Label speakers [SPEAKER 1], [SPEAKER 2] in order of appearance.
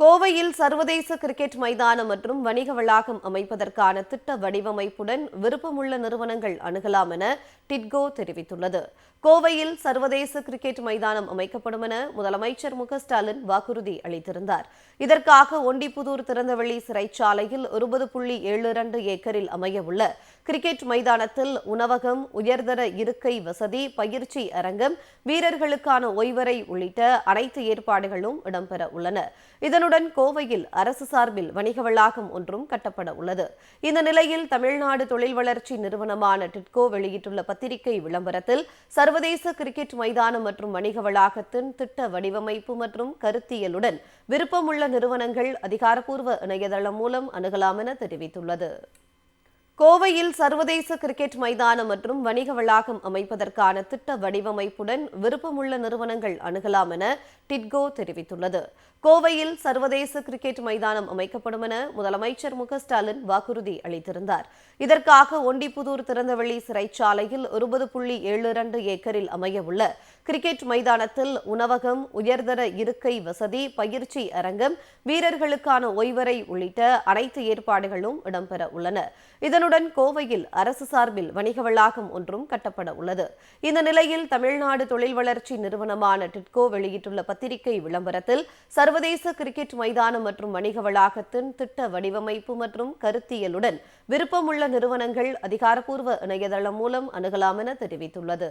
[SPEAKER 1] கோவையில் சர்வதேச கிரிக்கெட் மைதானம் மற்றும் வணிக வளாகம் அமைப்பதற்கான திட்ட வடிவமைப்புடன் விருப்பமுள்ள நிறுவனங்கள் அணுகலாம் என டிட்கோ தெரிவித்துள்ளது. கோவையில் சர்வதேச கிரிக்கெட் மைதானம் அமைக்கப்படும் என முதலமைச்சர் மு ஸ்டாலின் வாக்குறுதி அளித்திருந்தார். இதற்காக ஒண்டிப்புதூர் திறந்தவெளி சிறைச்சாலையில் இருபது புள்ளி ஏழு இரண்டு ஏக்கரில் அமையவுள்ள கிரிக்கெட் மைதானத்தில் உணவகம் உயர்தர இருக்கை வசதி பயிற்சி அரங்கம் வீரர்களுக்கான ஓய்வறை உள்ளிட்ட அனைத்து ஏற்பாடுகளும் இடம்பெற உள்ளன. இதனுடன் கோவையில் அரசு சார்பில் வணிக வளாகம் ஒன்றும் கட்டப்பட உள்ளது. இந்த நிலையில் தமிழ்நாடு தொழில் வளர்ச்சி நிறுவனமான டிட்கோ வெளியிட்டுள்ள பத்திரிகை விளம்பரத்தில் சர்வ சர்வதேச கிரிக்கெட் மைதானம் மற்றும் வணிக வளாகத்தின் திட்ட வடிவமைப்பு மற்றும் கருத்தியலுடன் விருப்பமுள்ள நிறுவனங்கள் அதிகாரப்பூர்வ இணையதளம் மூலம் அணுகலாம் என தெரிவித்துள்ளது. கோவையில் சர்வதேச கிரிக்கெட் மைதானம் மற்றும் வணிக வளாகம் அமைப்பதற்கான திட்ட வடிவமைப்புடன் விருப்பமுள்ள நிறுவனங்கள் அணுகலாம் என டிட்கோ தெரிவித்துள்ளது. கோவையில் சர்வதேச கிரிக்கெட் மைதானம் அமைக்கப்படும் என முதலமைச்சர் மு ஸ்டாலின் வாக்குறுதி அளித்திருந்தார். இதற்காக ஒண்டிப்புதூர் திறந்தவெளி சிறைச்சாலையில் இருபது புள்ளி ஏழு இரண்டு ஏக்கரில் அமையவுள்ள கிரிக்கெட் மைதானத்தில் உணவகம் உயர்தர இருக்கை வசதி பயிற்சி அரங்கம் வீரர்களுக்கான ஓய்வறை உள்ளிட்ட அனைத்து ஏற்பாடுகளும் இடம்பெற உள்ளன. இதனுடன் கோவையில் அரசு சார்பில் வணிக வளாகம் ஒன்றும் கட்டப்பட உள்ளது. இந்த நிலையில் தமிழ்நாடு தொழில் வளர்ச்சி நிறுவனமான டிட்கோ வெளியிட்டுள்ள பத்திரிகை விளம்பரத்தில் சர்வதேச கிரிக்கெட் மைதானம் மற்றும் வணிக வளாகத்தின் திட்ட வடிவமைப்பு மற்றும் கருத்தியலுடன் விருப்பமுள்ள நிறுவனங்கள் அதிகாரப்பூர்வ இணையதளம் மூலம் அணுகலாம் என தெரிவித்துள்ளது.